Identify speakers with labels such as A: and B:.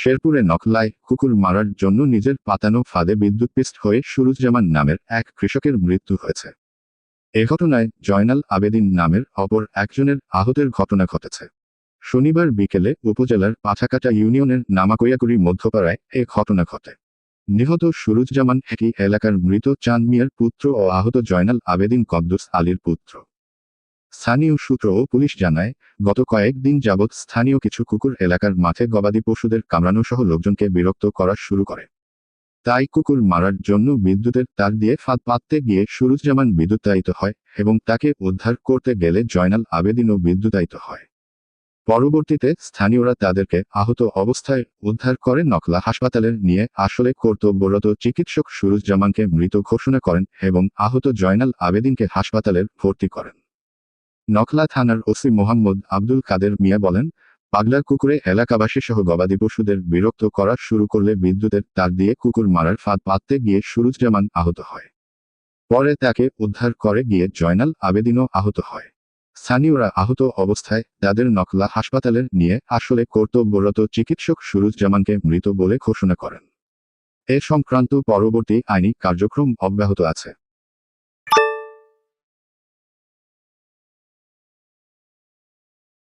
A: শেরপুরে নকলায় কুকুর মারার জন্য নিজের পাতানো ফাঁদে বিদ্যুৎপিষ্ট হয়ে সুরুজ্জামান নামের এক কৃষকের মৃত্যু হয়েছে। এ ঘটনায় জয়নাল আবেদিন নামের অপর একজনের আহতের ঘটনা ঘটেছে। শনিবার বিকেলে উপজেলার পাঠাকাটা ইউনিয়নের নামাকৈয়াকুড়ি মধ্যপাড়ায় এ ঘটনা ঘটে। নিহত সুরুজ্জামান একই এলাকার মৃত চাঁদ মিয়ার পুত্র ও আহত জয়নাল আবেদিন কব্দুস আলীর পুত্র। স্থানীয় সূত্র ও পুলিশ জানায়, গত কয়েকদিন যাবৎ স্থানীয় কিছু কুকুর এলাকার মাঠে গবাদি পশুদের কামড়ানো সহ লোকজনকে বিরক্ত করা শুরু করে। তাই কুকুর মারার জন্য বিদ্যুতের তার দিয়ে ফাঁদ পাততে গিয়ে সুরুজ্জামান বিদ্যুতায়িত হয় এবং তাকে উদ্ধার করতে গেলে জয়নাল আবেদিনও বিদ্যুতায়িত হয়। পরবর্তীতে স্থানীয়রা তাদেরকে আহত অবস্থায় উদ্ধার করে নকলা হাসপাতালে নিয়ে আসলে কর্তব্যরত চিকিৎসক সুরুজ্জামানকে মৃত ঘোষণা করেন এবং আহত জয়নাল আবেদিনকে হাসপাতালের ভর্তি করেন। নকলা থানার ওসি মোহাম্মদ আব্দুল কাদের মিয়া বলেন পাগলার কুকুরে এলাকাবাসী সহ গবাদি পশুদের বিরক্ত করা শুরু করলে বিদ্যুতের তার দিয়ে কুকুর মারার ফাঁদ পাততে গিয়ে সুরুজ্জামান আহত হয়। পরে তাকে উদ্ধার করে গিয়ে জয়নাল আবেদিনও আহত হয়। স্থানীয়রা আহত অবস্থায় তাদের নকলা হাসপাতালে নিয়ে আসলে কর্তব্যরত চিকিৎসক সুরুজ্জামানকে মৃত বলে ঘোষণা করেন। এ সংক্রান্ত পরবর্তী আইনি কার্যক্রম অব্যাহত আছে।